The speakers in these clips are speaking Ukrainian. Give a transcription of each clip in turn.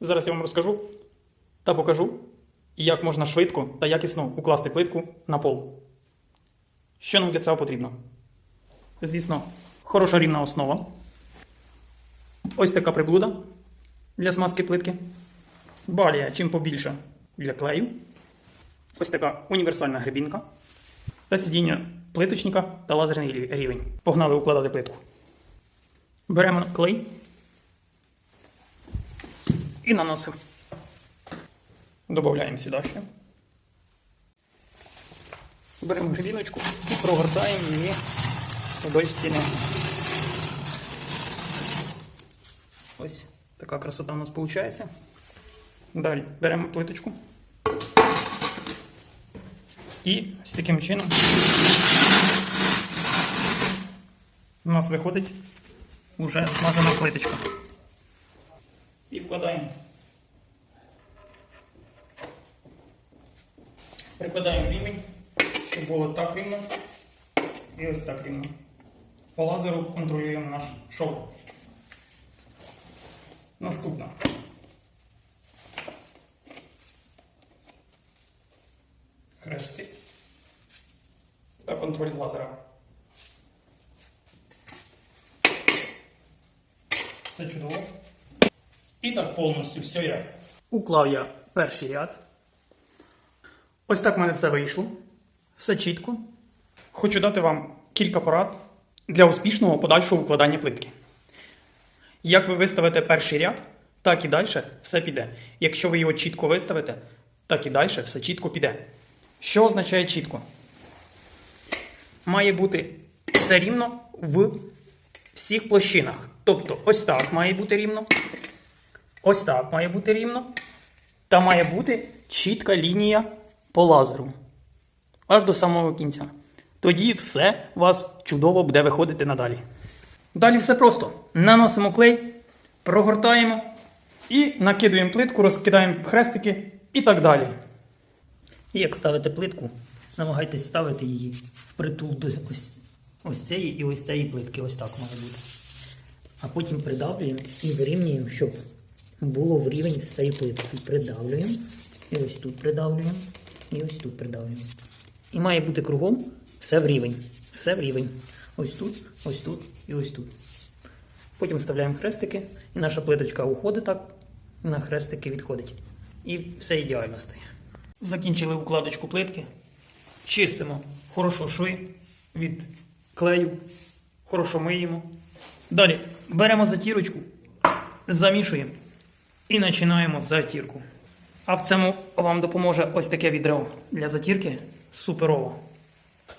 Зараз я вам розкажу та покажу, як можна швидко та якісно укласти плитку на пол. Що нам для цього потрібно? Звісно, хороша рівна основа. Ось така приблуда для смазки плитки. Балія чим побільше для клею. Ось така універсальна гребінка. Та сидіння плиточника та лазерний рівень. Погнали укладати плитку. Беремо клей і наносимо. Добавляємо сюди ще. Беремо гребіночку і прогортаємо її вдоль стіни. Ось така красота у нас виходить. Далі беремо плиточку. І ось таким чином у нас виходить уже смажена плиточка. І вкладаємо. Прикладаємо рівень, щоб було так рівно і ось так рівно. По лазеру контролюємо наш шов. Наступна. Хрестик. Та контроль лазера. Все чудово. І так повністю все я. Уклав я перший ряд. Ось так в мене все вийшло. Все чітко. Хочу дати вам кілька порад для успішного подальшого укладання плитки. Як ви виставите перший ряд, так і далі все піде. Якщо ви його чітко виставите, так і далі все чітко піде. Що означає чітко? Має бути все рівно в всіх площинах. Тобто, ось так має бути рівно. Ось так має бути рівно. Та має бути чітка лінія по лазеру. Аж до самого кінця. Тоді все у вас чудово буде виходити надалі. Далі все просто. Наносимо клей, прогортаємо і накидуємо плитку, розкидаємо хрестики і так далі. І як ставите плитку, намагайтесь ставити її впритул до ось, ось цієї і ось цієї плитки. Ось так має бути. А потім придавлюємо і вирівнюємо, щоб було в рівень з цією плиткою. Придавлюємо. І ось тут придавлюємо. І ось тут придавлюємо. І має бути кругом все в рівень. Все в рівень. Ось тут, ось тут і ось тут. Потім вставляємо хрестики, і наша плиточка уходить так, і на хрестики відходить. І все ідеально стає. Закінчили укладочку плитки. Чистимо хорошо шви від клею. Хорошо миємо. Далі беремо затірочку, замішуємо і починаємо затірку. А в цьому вам допоможе ось таке відро для затірки суперово.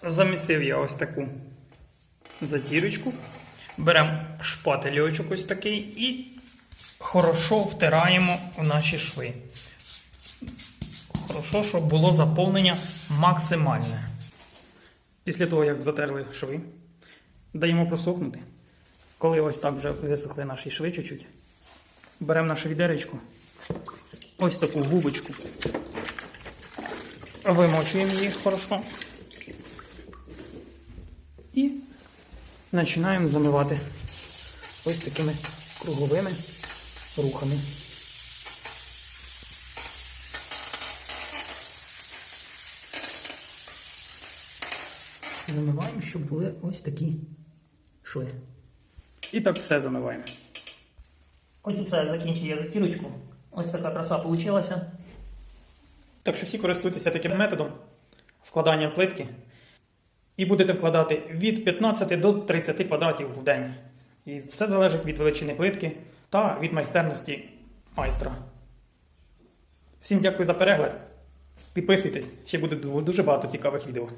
Замісив я ось таку затірочку. Беремо шпательочок ось такий і хорошо втираємо в наші шви. Хорошо, щоб було заповнення максимальне. Після того, як затерли шви, даємо просохнути. Коли ось так вже висохли наші шви чуть-чуть, беремо наше відеречко, ось таку губочку, вимочуємо її хорошо і починаємо замивати ось такими круговими рухами. Замиваємо, щоб були ось такі шви. І так все замиваємо. Ось і все, закінчив я затірочку. Ось така краса вийшла. Так що всі користуйтеся таким методом вкладання плитки. І будете вкладати від 15 до 30 квадратів в день. І все залежить від величини плитки та від майстерності майстра. Всім дякую за перегляд. Підписуйтесь, ще буде дуже багато цікавих відео.